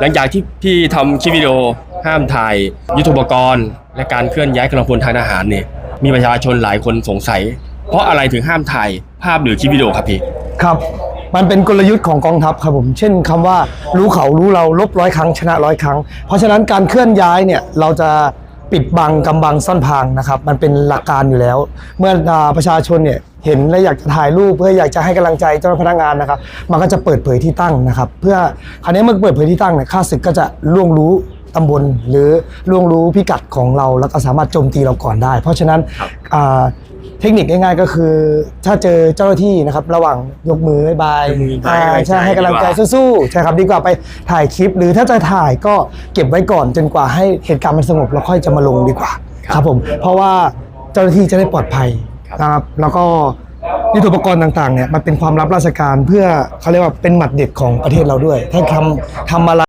หลังจากที่พี่ทำคลิปวิดีโอห้ามถ่ายยุทโธปกรณ์ และการเคลื่อนย้ายกำลังพลทางทหารเนี่ยมีประชาชนหลายคนสงสัย เพราะอะไรถึงห้ามถ่ายภาพหรือคลิปวิดีโอครับพี่ครับ มันเป็นกลยุทธ์ของกองทัพครับผม เช่นคำว่ารู้เขารู้เราลบร้อยครั้งชนะร้อยครั้ง เพราะฉะนั้นการเคลื่อนย้ายเนี่ยเราจะ ปิดบังกำบังซ่อนพรางนะครับ มันเป็นหลักการอยู่แล้ว เมื่ออ่าประชาชนเนี่ยเห็นและอยากจะถ่ายรูปเพื่ออยากจะให้กำลังใจเจ้าหน้าที่พนักงานนะครับ มันก็จะเปิดเผยที่ตั้งนะครับ เพื่อคราวนี้เมื่อเปิดเผยที่ตั้งเนี่ยข้าศึกก็จะล่วงรู้ตำบลหรือล่วงรู้พิกัดของเราแล้วก็สามารถโจมตีเราก่อนได้ เพราะฉะนั้นอ่า เทคนิคง่ายๆก็คือ ถ้าเจอเจ้าหน้าที่นะครับ ระหว่างยกมือบายบายยกมือบายอ่าใช่ให้กำลังใจดีกว่าสู้ๆใช่ครับดีกว่าไปถ่ายคลิป หรือถ้าจะถ่ายก็เก็บไว้ก่อนจนกว่าให้เหตุการณ์มันสงบแล้วค่อยจะมาลงดีกว่า ครับผม เพราะว่าเจ้าหน้าที่จะได้ปลอดภัยนะครับ แล้วก็ยุทโธปกรณ์ต่างๆเนี่ยมันเป็นความลับราชการเพื่อเขาเรียกว่าเป็นหมัดเด็ดของประเทศเราด้วย ถ้าทำทำอะไร